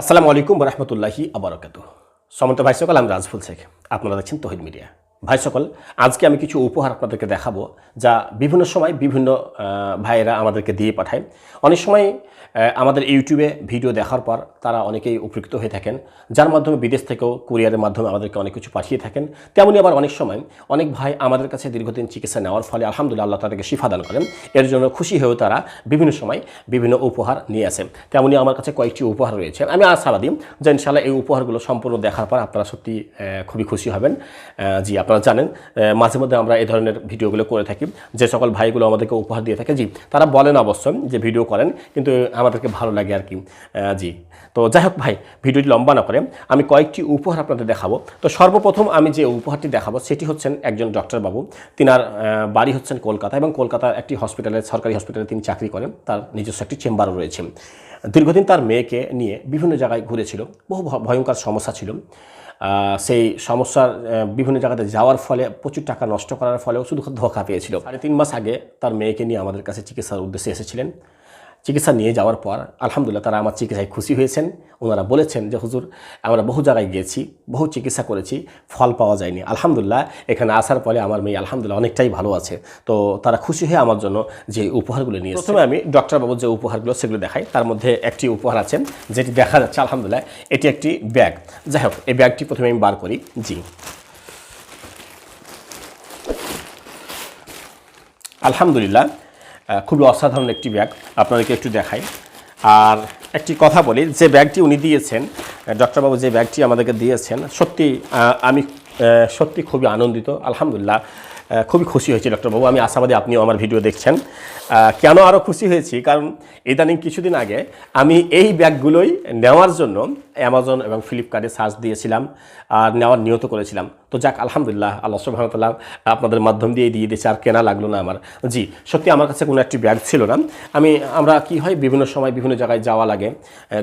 আসসালামু আলাইকুম রহমতুল্লাহি আবরকাত সমন্ত ভাই সকল আমি রাজফুল শেখ। আপনারা দেখছেন তহিদ মিডিয়া। ভাই সকল, আজকে আমি কিছু উপহার আপনাদেরকে দেখাবো যা বিভিন্ন সময় বিভিন্ন ভাইয়েরা আমাদেরকে দিয়ে পাঠায়। অনেক সময় আমাদের ইউটিউবে ভিডিও দেখার পর তারা অনেকেই উপকৃত হয়ে থাকেন, যার মাধ্যমে বিদেশ থেকেও কুরিয়ারের মাধ্যমে আমাদেরকে অনেক কিছু পাঠিয়ে থাকেন। তেমনি আবার অনেক সময় অনেক ভাই আমাদের কাছে দীর্ঘদিন চিকিৎসা নেওয়ার ফলে আলহামদুলিল্লাহ তাদেরকে শিফা দান করেন। এর জন্য খুশি হয়েও তারা বিভিন্ন সময় বিভিন্ন উপহার নিয়ে আসেন। তেমনি আমার কাছে কয়েকটি উপহার রয়েছে। আমি আশাবাদী যে ইনশাল্লাহ এই উপহারগুলো সম্পূর্ণ দেখার পর আপনারা সত্যি খুবই খুশি হবেন। জি আপনারা জানেন মাঝে মধ্যে আমরা এই ধরনের ভিডিওগুলো করে থাকি। যে সকল ভাইগুলো আমাদেরকে উপহার দিয়ে থাকে, জি, তারা বলেন অবশ্যই যে ভিডিও করেন, কিন্তু আমাদেরকে ভালো লাগে আর কি জি। তো যাই হোক ভাই, ভিডিওটি লম্বা না করে, আমি কয়েকটি উপহার আপনাদের দেখাবো। তো সর্বপ্রথম আমি যে উপহারটি দেখাবো, সেটি হচ্ছেন একজন ডক্টর বাবু। তিনার বাড়ি হচ্ছেন কলকাতা এবং কলকাতার একটি হসপিটালে সরকারি হসপিটালে তিনি চাকরি করেন। তার নিজস্ব একটি চেম্বারও রয়েছে। দীর্ঘদিন তার মেয়েকে নিয়ে বিভিন্ন জায়গায় ঘুরেছিল। বহু ভয়ঙ্কর সমস্যা ছিল। সেই সমস্যার বিভিন্ন জায়গাতে যাওয়ার ফলে, প্রচুর টাকা নষ্ট করার ফলেও শুধু ধোকা পেয়েছিল। সাড়ে তিন মাস আগে তার মেয়েকে নিয়ে আমাদের কাছে চিকিৎসার উদ্দেশ্যে এসেছিলেন। চিকিৎসা নিয়ে যাওয়ার পর আলহামদুলিল্লাহ তারা আমার চিকিৎসায় খুশি হয়েছেন। ওনারা বলেছেন যে, হুজুর, আমরা বহু জায়গায় গিয়েছি বহু চিকিৎসা করেছি, ফল পাওয়া যায়নি। আলহামদুলিল্লাহ, এখানে আসার পরে আমার মেয়ে আলহামদুলিল্লাহ অনেকটাই ভালো আছে। তো তারা খুশি হয়ে আমার জন্য যে উপহারগুলো নিয়ে প্রথমে আমি ডক্টর বাবুর যে উপহারগুলো সেগুলো দেখাই। তার মধ্যে একটি উপহার আছেন যেটি দেখা যাচ্ছে, আলহামদুলিল্লাহ, এটি একটি ব্যাগ। যাই হোক, এই ব্যাগটি প্রথমে আমি বার করি। জি। আলহামদুলিল্লাহ খুবই অসাধারণ একটি ব্যাগ। আপনাদেরকে একটু দেখাই। আর একটি কথা বলি, যে ব্যাগটি উনি দিয়েছেন ডক্টরবাবু যে ব্যাগটি আমাদেরকে দিয়েছেন, সত্যি আমি সত্যি খুবই আনন্দিত, আলহামদুলিল্লাহ খুবই খুশি হয়েছি ডক্টরবাবু। আমি আশাবাদী আপনিও আমার ভিডিও দেখছেন। কেন আরও খুশি হয়েছি? কারণ ইদানিং কিছুদিন আগে আমি এই ব্যাগগুলোই নেওয়ার জন্য অ্যামাজন এবং ফ্লিপকার্টে সার্চ দিয়েছিলাম, আর নেওয়ার নিয়ত করেছিলাম। তো যাক, আলহামদুলিল্লাহ, আল্লাহ সুবাহতাল্লাহ আপনাদের মাধ্যম দিয়ে দিয়ে দিয়েছে, আর কেনা লাগল না আমার। জি, সত্যি আমার কাছে কোনো একটি ব্যাগ ছিল না। আমি, আমরা কি হয়, বিভিন্ন সময় বিভিন্ন জায়গায় যাওয়া লাগে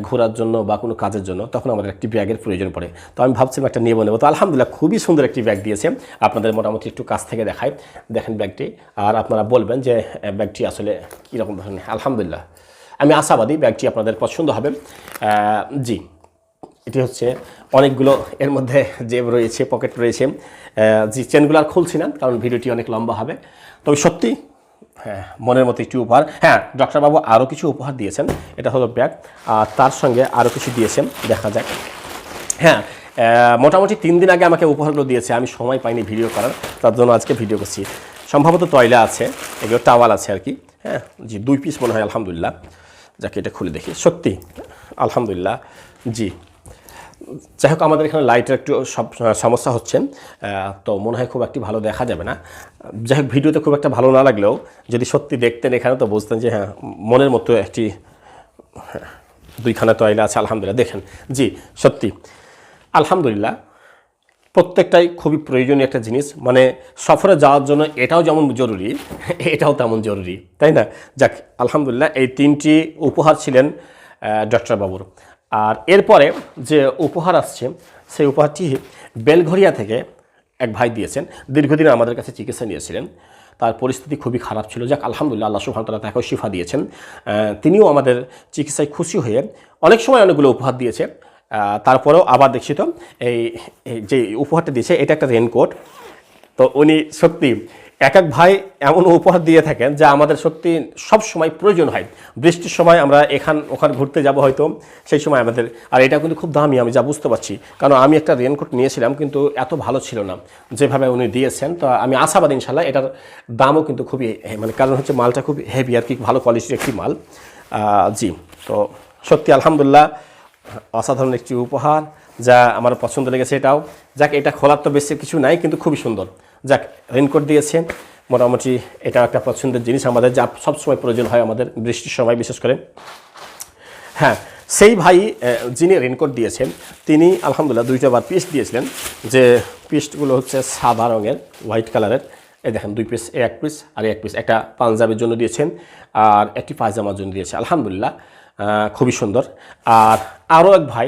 ঘোরার জন্য বা কোনো কাজের জন্য, তখন আমাদের একটি ব্যাগের প্রয়োজন পড়ে। তো আমি ভাবছিলাম একটা নিয়ে নেব। তো আলহামদুলিল্লাহ খুবই সুন্দর একটি ব্যাগ দিয়েছে। আপনাদের মোটামুটি একটু কাছ থেকে দেখায় দেখেন ব্যাগটি, আর আপনারা বলবেন যে ব্যাগটি আসলে কীরকম ধরনের? আলহামদুলিল্লাহ। আমি আশাবাদী ব্যাগটি আপনাদের পছন্দ হবে। জি। এটি হচ্ছে অনেকগুলো এর মধ্যে জেব রয়েছে, পকেট রয়েছে। যে চেনগুলো আর খুলছি না, কারণ ভিডিওটি অনেক লম্বা হবে। তবে সত্যি হ্যাঁ মনের মতো একটি উপহার। হ্যাঁ ডক্টরবাবু আরও কিছু উপহার দিয়েছেন, এটা হলো ব্যাগ, আর তার সঙ্গে আরও কিছু দিয়েছেন, দেখা যাক। হ্যাঁ মোটামুটি তিন দিন আগে আমাকে উপহারগুলো দিয়েছে, আমি সময় পাইনি ভিডিও করার, তার জন্য আজকে ভিডিও করছি। সম্ভবত তয়লা আছে, এগুলো টাওয়াল আছে আর কি। হ্যাঁ জি, দুই পিস মনে হয়, আলহামদুলিল্লাহ। যাকে, এটা খুলে দেখি। সত্যি, আলহামদুলিল্লাহ। জি। যাই হোক আমাদের এখানে লাইটের একটু সব সমস্যা হচ্ছে। তো মনে হয় খুব একটি ভালো দেখা যাবে না। যাই হোক ভিডিওতে খুব একটা ভালো না লাগলেও যদি সত্যি দেখতেন এখানে তো বুঝতেন যে হ্যাঁ মনের মতো একটি হ্যাঁ, দুইখানা তয়লা আছে আলহামদুলিল্লাহ। দেখেন জি সত্যি। আলহামদুলিল্লাহ প্রত্যেকটাই খুবই প্রয়োজনীয় একটা জিনিস। মানে সফরে যাওয়ার জন্য এটাও যেমন জরুরি এটাও তেমন জরুরি। তাই না? যাক আলহামদুলিল্লাহ এই তিনটি উপহার ছিলেন ডক্টর বাবুর। আর এরপরে যে উপহার আসছে, সেই উপহারটি বেলঘরিয়া থেকে এক ভাই দিয়েছেন। দীর্ঘদিন আমাদের কাছে চিকিৎসা নিয়েছিলেন। তার পরিস্থিতি খুবই খারাপ ছিল। যাক, আলহামদুলিল্লাহ, আল্লাহ সুহান তালা তাকেও শিফা দিয়েছেন। তিনিও আমাদের চিকিৎসায় খুশি হয়ে অনেক সময় অনেকগুলো উপহার দিয়েছে। তারপরেও আবার দেখছি তো এই এই যে উপহারটা দিয়েছে, এটা একটা রেনকোট তো উনি সত্যি এক এক ভাই এমন উপহার দিয়ে থাকেন যা আমাদের সত্যি সব সময় প্রয়োজন হয়। বৃষ্টির সময় আমরা এখান ওখান ঘুরতে যাব হয়তো, সেই সময় আমাদের আর এটা কিন্তু খুব দামি, আমি যা বুঝতে পারছি। কারণ আমি একটা রেনকোট নিয়েছিলাম, কিন্তু এত ভালো ছিল না। যেভাবে উনি দিয়েছেন, তো আমি আশাবাদ ইনশাল্লাহ এটার দামও কিন্তু খুবই মানে কারণ হচ্ছে মালটা খুব হেভি আর কি, ভালো কোয়ালিটির একটি মাল। জি, তো সত্যি আলহামদুলিল্লাহ অসাধারণ একটি উপহার, যা আমার পছন্দ লেগেছে এটাও। যাক, এটা খোলার তো বেশি কিছু নাই, কিন্তু খুবই সুন্দর। যাক রেনকোট দিয়েছে। মোটামুটি এটা একটা পছন্দের জিনিস আমাদের, যা সবসময় প্রয়োজন হয় আমাদের বৃষ্টির সময়, বিশেষ করে। হ্যাঁ সেই ভাই যিনি রেনকোট দিয়েছেন, তিনি আলহামদুলিল্লাহ দুইটা বার পিস দিয়েছিলেন, যে পিসগুলো হচ্ছে সাদা রঙের হোয়াইট কালারের এই দেখেন, দুই পিস এক পিস আর এক পিস একটা পাঞ্জাবের জন্য দিয়েছেন, আর একটি পায়জামার জন্য দিয়েছে। আলহামদুলিল্লাহ খুবই সুন্দর। আর আরও এক ভাই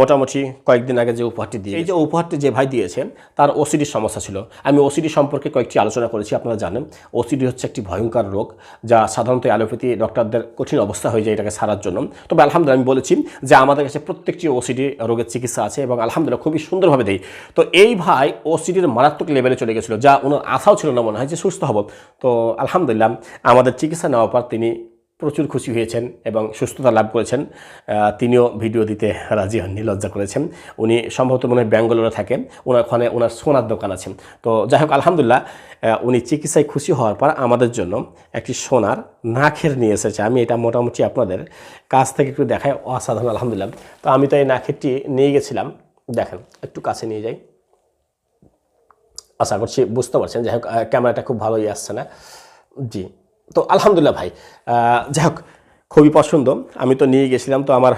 মোটামুটি কয়েকদিন আগে যে উপহারটি দিয়ে এই যে উপহারটি যে ভাই দিয়েছেন, তার ওসিডির সমস্যা ছিল। আমি ওসিডি সম্পর্কে কয়েকটি আলোচনা করেছি, আপনারা জানেন। ওসিডি হচ্ছে একটি ভয়ঙ্কর রোগ, যা সাধারণত অ্যালোপ্যাথি ডক্টরদের কঠিন অবস্থা হয়ে যায় এটাকে সারার জন্য। তবে আলহামদুলিল্লাহ আমি বলেছি যে আমাদের কাছে প্রত্যেকটি ওসিডি রোগের চিকিৎসা আছে এবং আলহামদুলিল্লাহ খুবই সুন্দরভাবে দেয়। তো এই ভাই ওসিডির মারাত্মক লেভেলে চলে গেছিল, যা ওনার আশাও ছিল না মনে হয় যে সুস্থ হব। তো আলহামদুলিল্লাহ আমাদের চিকিৎসা নেওয়ার পর তিনি প্রচুর খুশি হয়েছেন এবং সুস্থতা লাভ করেছেন। তিনিও ভিডিও দিতে রাজি হননি, লজ্জা করেছেন। উনি সম্ভবত মনে হয় ব্যাঙ্গালোরে থাকেন। ওনার ওখানে ওনার সোনার দোকান আছেন তো যাই হোক, আলহামদুলিল্লাহ উনি চিকিৎসায় খুশি হওয়ার পর আমাদের জন্য একটি সোনার নাখের নিয়ে এসেছে। আমি এটা মোটামুটি আপনাদের কাছ থেকে একটু দেখাই। অসাধারণ, আলহামদুলিল্লাহ। তো আমি তো এই নাখেরটি নিয়ে গেছিলাম। দেখেন, একটু কাছে নিয়ে যাই। আশা করছি বুঝতে পারছেন। যাই হোক ক্যামেরাটা খুব ভালোই আসছে না। জি। তো আলহামদুলিল্লাহ ভাই যাই হোক, খুবই পছন্দ। আমি তো নিয়ে গেছিলাম, তো আমার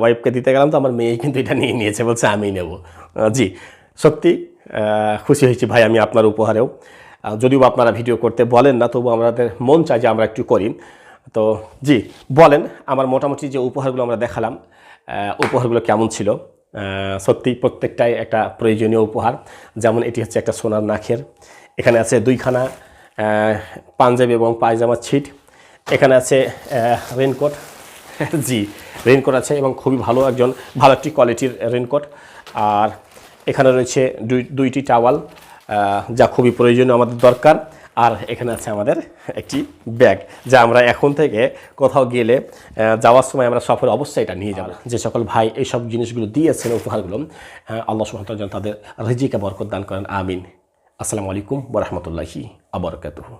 ওয়াইফকে দিতে গেলাম, তো আমার মেয়ে কিন্তু এটা নিয়ে নিয়েছে, বলছে আমি নেব। জি, সত্যি খুশি হয়েছি ভাই আমি আপনার উপহারেও। যদিও আপনারা ভিডিও করতে বলেন না, তবু আমাদের মন চায় যে আমরা একটু করি। তো জি, বলেন, আমার মোটামুটি যে উপহারগুলো আমরা দেখালাম উপহারগুলো কেমন ছিল? সত্যি প্রত্যেকটাই একটা প্রয়োজনীয় উপহার। যেমন এটি হচ্ছে একটা সোনার নাখের। এখানে আছে দুইখানা পাঞ্জাবি এবং পায়জামা ছিট। এখানে আছে রেনকোট জি রেনকোট আছে এবং খুবই ভালো একজন ভালো একটি কোয়ালিটির রেনকোট আর এখানে রয়েছে দুই দুইটি টাওয়াল যা খুবই প্রয়োজনীয় আমাদের দরকার। আর এখানে আছে আমাদের একটি ব্যাগ যা আমরা এখন থেকে কোথাও গেলে যাওয়ার সময় আমরা সফরে অবশ্যই এটা নিয়ে যাব। যে সকল ভাই এইসব জিনিসগুলো দিয়েছেন উপহারগুলো আহ, আল্লাহ সুহামতাল যেন তাদের রিজিকে বরকত দান করেন আমিন। আসসালামু আলাইকুম বরহমতুল্লাহি আবরকাতুহু